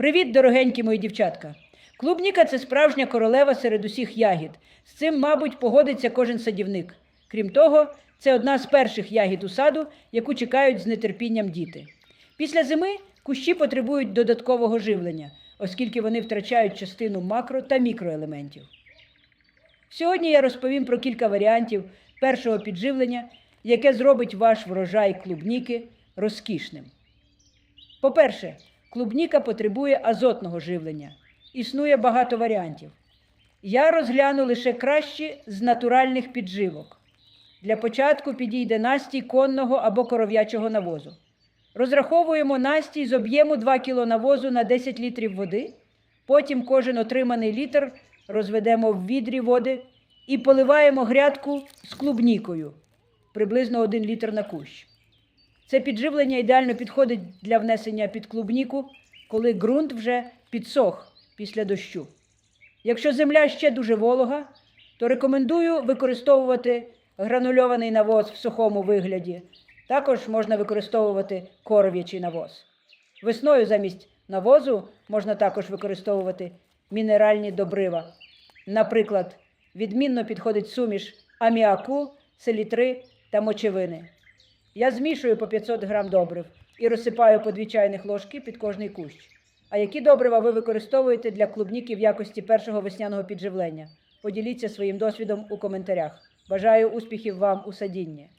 Привіт, дорогенькі мої дівчатка! Клубніка це справжня королева серед усіх ягід. З цим, мабуть, погодиться кожен садівник. Крім того, це одна з перших ягід у саду, яку чекають з нетерпінням діти. Після зими кущі потребують додаткового живлення, оскільки вони втрачають частину макро та мікроелементів. Сьогодні я розповім про кілька варіантів першого підживлення, яке зробить ваш врожай клубніки розкішним. По-перше, клубніка потребує азотного живлення. Існує багато варіантів. Я розгляну лише кращі з натуральних підживок. Для початку підійде настій конного або коров'ячого навозу. Розраховуємо настій з об'єму 2 кг навозу на 10 літрів води. Потім кожен отриманий літр розведемо в відрі води і поливаємо грядку з клубнікою приблизно 1 літр на кущ. Це підживлення ідеально підходить для внесення під клубніку, коли ґрунт вже підсох після дощу. Якщо земля ще дуже волога, то рекомендую використовувати гранульований навоз в сухому вигляді. Також можна використовувати коров'ячий навоз. Весною замість навозу можна також використовувати мінеральні добрива. Наприклад, відмінно підходить суміш аміаку, селітри та мочевини. Я змішую по 500 грам добрив і розсипаю по дві чайних ложки під кожний кущ. А які добрива ви використовуєте для клубніки в якості першого весняного підживлення? Поділіться своїм досвідом у коментарях. Бажаю успіхів вам у садінні.